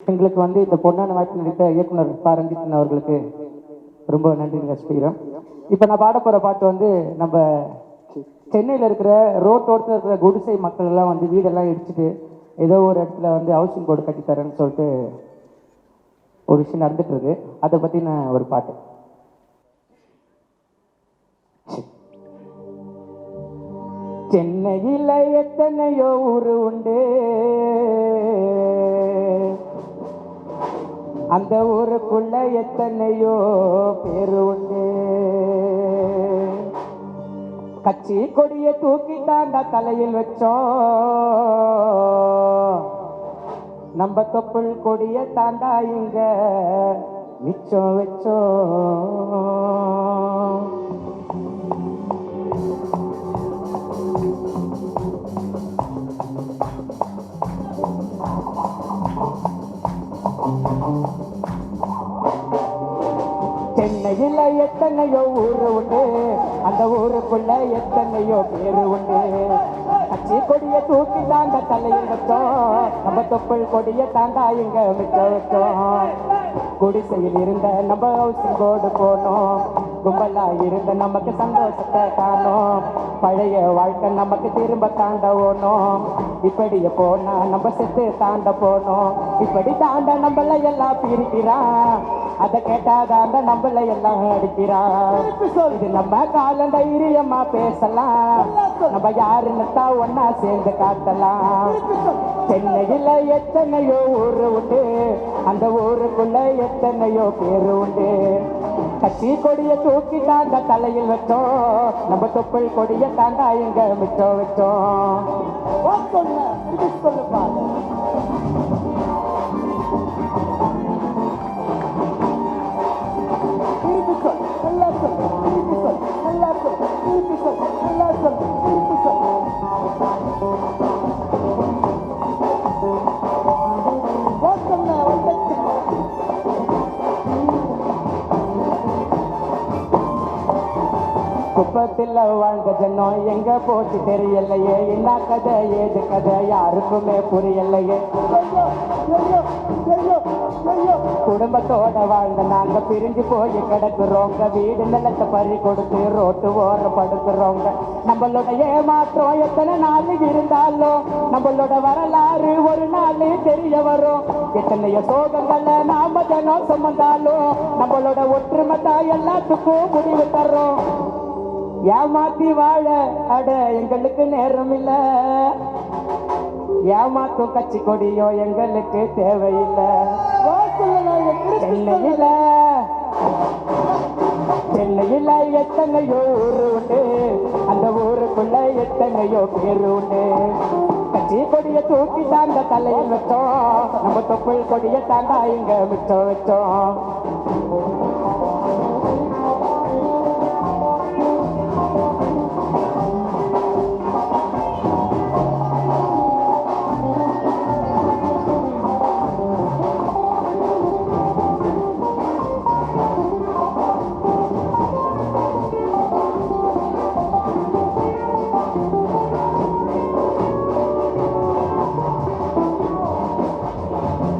எங்களுக்கு வந்து இந்த பொன்னான வாய்ப்பு நடித்த இயக்குனர் பா. ரஞ்சித்தன் அவர்களுக்கு ரொம்ப நன்றி ரசிக்கிறோம் இப்போ நான் பாட போகிற பாட்டு வந்து நம்ம சென்னையில் இருக்கிற ரோட்டோரத்தில் இருக்கிற குடிசை மக்கள் எல்லாம் வந்து வீடெல்லாம் இடிச்சிட்டு ஏதோ ஒரு இடத்துல வந்து ஹவுசிங் போர்டு கட்டித்தரேன்னு சொல்லிட்டு ஒரு விஷயம் நடந்துட்டுருக்கு அதை பற்றி நான் ஒரு பாட்டு. சென்னையில் எத்தனையோ ஊர் உண்டு. அந்த ஊருக்குள்ள எத்தனையோ பேரு உண்டு. கட்சி கொடிய தூக்கிட்டாண்டா தலையில் வச்சோம். நம்ம தொப்புள் கொடிய தாண்டா இங்க மிச்சம் வச்சோம். சென்னையில் எத்தனையோ ஊரு உண்டு. அந்த ஊருக்குள்ள எத்தனையோ பேரு உண்டு. கட்சி கொடிய தூக்கி தாண்ட தலையில் வச்சோம். நம்ம தொப்புள் கொடிய தாண்டா இங்க மிச்ச வச்சோம். குடிசையில் இருந்த நம்ம ஹவுசிங் போர்டு போனோம். கும்பலா இருந்த நமக்கு சந்தோஷத்தை காணோம். பழைய வாழ்க்கை நமக்கு திரும்ப தாண்ட ஓனோம் இப்படிய போனா நம்ம செத்து தாண்ட போனோம் இப்படி தாண்ட நம்மள எல்லாம் பிரிக்கிறான் அதை கேட்டாதான் நம்மள எல்லாம் அடிக்கிறான் இது நம்ம காலம் தைரியமா பேசலாம். நம்ம யாருன்னு தான் ஒன்னா சேர்ந்து காட்டலாம். சென்னையில எத்தனையோ ஊரு உண்டு. அந்த ஊருக்குள்ள எத்தனையோ பேரு உண்டு. கட்சி கொடிய தூக்கிட்டாங்க தலையில் வச்சோம். நம்ம தொப்புள் கொடிய தாண்டா எங்க மிச்சம் வச்சோம். திருப்பி சொல் நல்லா சொல் திருப்பி சொல் நல்லா சொல் திருப்பி சொல் குப்பத்தில் வாழ்ந்த ஜனம் எங்க போச்சு தெரியலையே? என்ன கதை ஏது கதை? யாருக்குமே புரியலையே. குடும்பத்தோட வாழ்ந்த நாங்க பிரிஞ்சு போய் கிடக்குறோங்க வீடு நிலத்தை பறி கொடுத்து ரோட்டு ஓரம் படுத்துறோங்க. நம்மளோட ஏமாற்றம் எத்தனை நாள் இருந்தாலும் நம்மளோட வரலாறு ஒரு நாள் தெரிய வரும். எத்தனையோ சோகங்களை நாம ஜனம் சுமந்தாலும் நம்மளோட ஒற்றுமை தான் எல்லாத்துக்கும் முடிவு தர்றோம் ஏமாத்தி வாழ அட எங்களுக்கு நேரம் இல்ல ஏமாத்தும் கட்சி கொடியோ எங்களுக்கு தேவையில்லை. சென்னையில சென்னையில எத்தனையோ ஊரு உண்டு. அந்த ஊருக்குள்ள எத்தனையோ பேரு உண்டு. கட்சி கொடிய தூக்கி தாங்க தலையில் வச்சோம். நம்ம தொப்புள் கொடிய தாண்டா இங்க மிச்சம் வச்சோம்.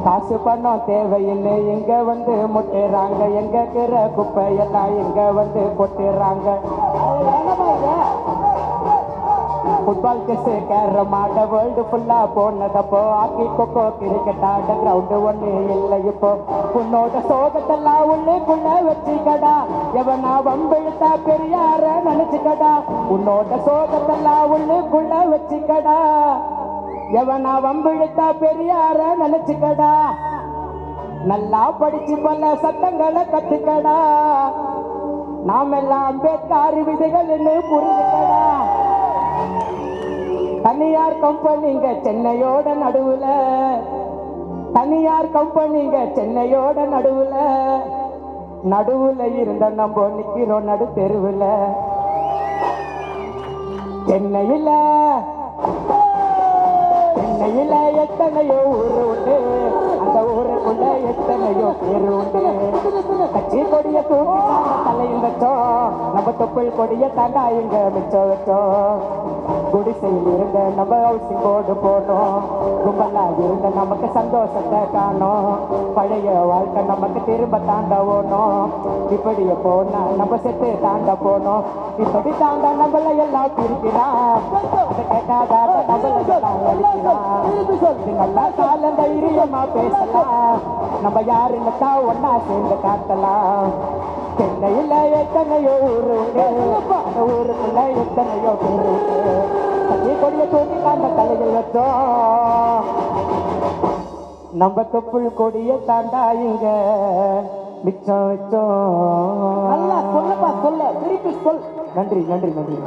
காசு பணம் தேவையில்லை எங்க வந்து முட்டுறாங்க? எங்க கிற குப்பை எல்லாம் எங்க வந்து கொட்டுறாங்க? ஃபுட்பால் செஸ் கேரம் ஆட வேர்ல்டு ஃபுல்லா போனதப்போ ஹாக்கி கொக்கோ கிரிக்கெட் ஆட கிரவுண்டு ஒண்ணு இல்லை இப்போ. உன்னோட சோகத்தெல்லாம் உள்ளுக்குள்ள வச்சுக்கடா. எவனா வம்பிழுத்தா பெரியார நினைச்சுக்கடா. உன்னோட சோகத்தெல்லாம் உள்ளுக்குள்ள வச்சுக்கடா. எவனா வம்பிழுத்தா பெரியார நினைச்சுக்கடா? நல்லா படிச்சு பல சட்டங்களை கத்துக்கடா. நாம் எல்லாம் அம்பேத்கார் விதிகள்னு புரிஞ்சுக்கடா. தனியார் கம்பெனிங்க சென்னையோட நடுவுல. தனியார் கம்பெனிங்க சென்னையோட நடுவுல. நடுவுல இருந்த நம்ம நிக்கிறோம் நடு தெருவுல. சென்னையில சென்னையில எத்தனையோ ஊரு உண்டு. அந்த ஊருக்குள்ள எத்தனையோ பேரு உண்டு. கட்சி கொடிய தூக்கி தலையில் வச்சோம். நம்ம தொப்புள் கொடிய தாண்டா இங்க மிச்சம் வச்சோம். குடிசையில் இருந்த நம்ம ஹவுசிங் போர்டு போட்டோம் கும்பலா இருந்த நமக்கு சந்தோஷத்தை காணோம். பழைய வாழ்க்கை நமக்கு திரும்ப தாண்ட ஓணும் இப்படியே போனா நம்ம செத்து தாண்ட போனோம். இப்படி தாண்ட நம்மள எல்லாம் பிரிக்கிறான் அதை நம்மள எல்லாம் அழிக்கிறான் இதுங்கெல்லாம் கால தைரியமா பேசலாம். நம்ம யாருன்னு தான் ஒன்னா சேர்ந்து காட்டலாம். சென்னையில் எத்தனையோ ஊரு ஊருக்குள்ள எத்தனையோ பேர் தண்ணி கொடிய தூக்கி அந்த தலையில் வச்சோம் நம்ம தொப்புள் கொடிய தாண்டா இங்க மிச்சம் வச்சோம் நல்லா சொல்லப்பா சொல்ல திருப்பி சொல் நன்றி நன்றி நன்றி.